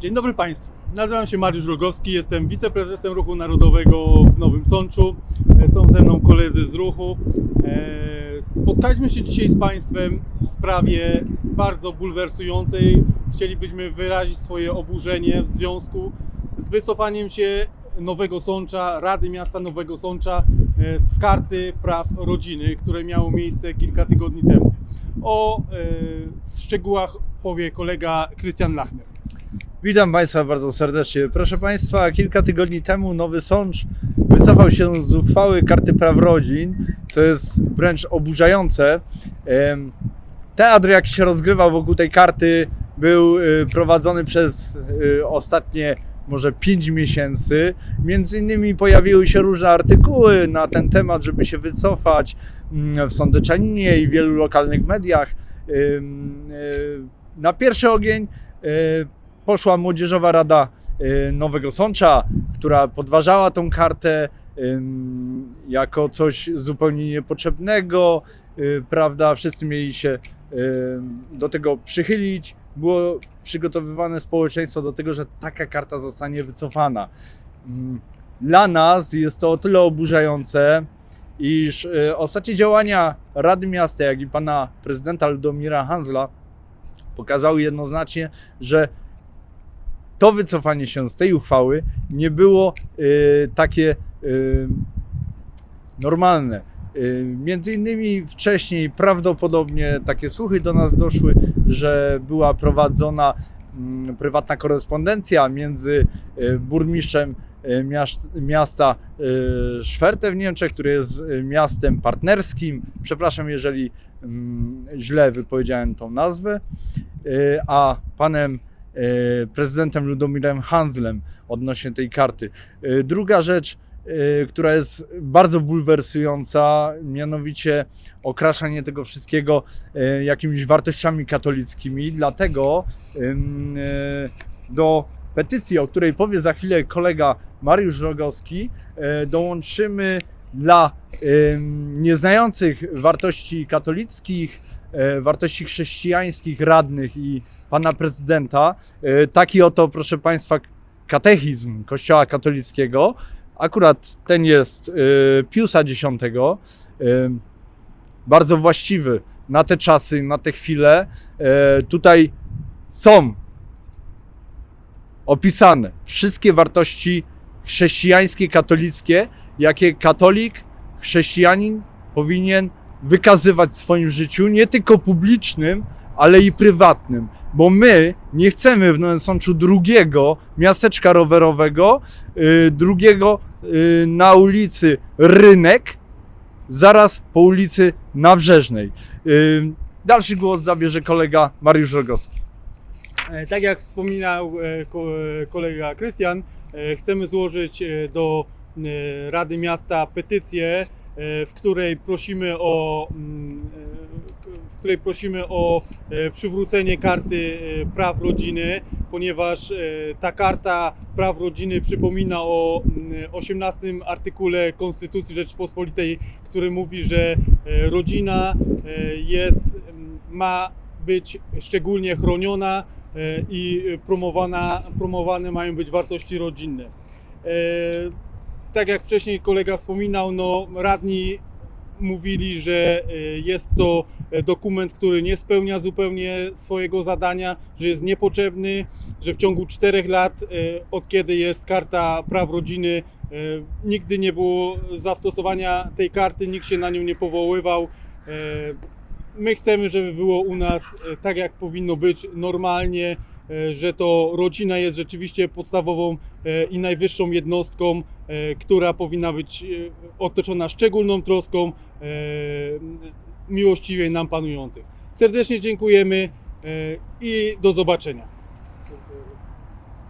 Dzień dobry Państwu. Nazywam się Mariusz Rogowski, jestem wiceprezesem Ruchu Narodowego w Nowym Sączu. E, Są ze mną koledzy z ruchu. E, Spotkaliśmy się dzisiaj z Państwem w sprawie bardzo bulwersującej. Chcielibyśmy wyrazić swoje oburzenie w związku z wycofaniem się Nowego Sącza, Rady Miasta Nowego Sącza e, z karty praw rodziny, które miało miejsce kilka tygodni temu. O szczegółach powie kolega Krystian Lachner. Witam Państwa bardzo serdecznie. Proszę Państwa, kilka tygodni temu Nowy Sącz wycofał się z uchwały Karty Praw Rodzin, co jest wręcz oburzające. Teatr, jak się rozgrywał wokół tej karty, był y, prowadzony przez y, ostatnie może 5 miesięcy. Między innymi pojawiły się różne artykuły na ten temat, żeby się wycofać mm, w Sądeczaninie i w wielu lokalnych mediach. Y, Na pierwszy ogień poszła Młodzieżowa Rada y, Nowego Sącza, która podważała tą kartę jako coś zupełnie niepotrzebnego, y, prawda? Wszyscy mieli się do tego przychylić. Było przygotowywane społeczeństwo do tego, że taka karta zostanie wycofana. Dla nas jest to o tyle oburzające, iż y, ostatnie działania Rady Miasta, jak i pana prezydenta Ludomira Hanzla pokazały jednoznacznie, że to wycofanie się z tej uchwały nie było y, takie y, normalne. Y, Między innymi wcześniej prawdopodobnie takie słuchy do nas doszły, że była prowadzona mm, prywatna korespondencja między y, burmistrzem y, miast, miasta Szwerte w Niemczech, który jest miastem partnerskim. Przepraszam, jeżeli mm, źle wypowiedziałem tą nazwę, a panem prezydentem Ludomirem Hanzlem odnośnie tej karty. Y, Druga rzecz, y, która jest bardzo bulwersująca, mianowicie okraszanie tego wszystkiego jakimiś wartościami katolickimi. Dlatego do petycji, o której powie za chwilę kolega Mariusz Rogowski, dołączymy dla nieznających wartości katolickich, y, wartości chrześcijańskich radnych i pana prezydenta. Y, Taki oto, proszę Państwa, katechizm Kościoła katolickiego. Akurat ten jest y, Piusa X. Bardzo właściwy na te czasy, na te chwile. Tutaj są opisane wszystkie wartości chrześcijańskie, katolickie, jakie katolik, chrześcijanin powinien wykazywać w swoim życiu, nie tylko publicznym, ale i prywatnym, bo my nie chcemy w Nowym Sączu drugiego miasteczka rowerowego, y, drugiego y, na ulicy Rynek, zaraz po ulicy Nabrzeżnej. Y, Dalszy głos zabierze kolega Mariusz Rogowski. E, Tak jak wspominał e, e, kolega Krystian, chcemy złożyć do Rady Miasta petycję, w której prosimy o, mm, w której prosimy o przywrócenie karty praw rodziny, ponieważ ta karta praw rodziny przypomina o mm, 18 artykule Konstytucji Rzeczypospolitej, który mówi, że rodzina jest, mm, ma być szczególnie chroniona i promowana, promowane mają być wartości rodzinne. E, Tak jak wcześniej kolega wspominał, no radni mówili, że e, jest to e, dokument, który nie spełnia zupełnie swojego zadania, że jest niepotrzebny, że w ciągu czterech lat, e, od kiedy jest karta praw rodziny, e, nigdy nie było zastosowania tej karty, nikt się na nią nie powoływał. My chcemy, żeby było u nas e, tak, jak powinno być, normalnie, e, że to rodzina jest rzeczywiście podstawową e, i najwyższą jednostką, która powinna być otoczona szczególną troską miłościwie nam panujących. Serdecznie dziękujemy i do zobaczenia.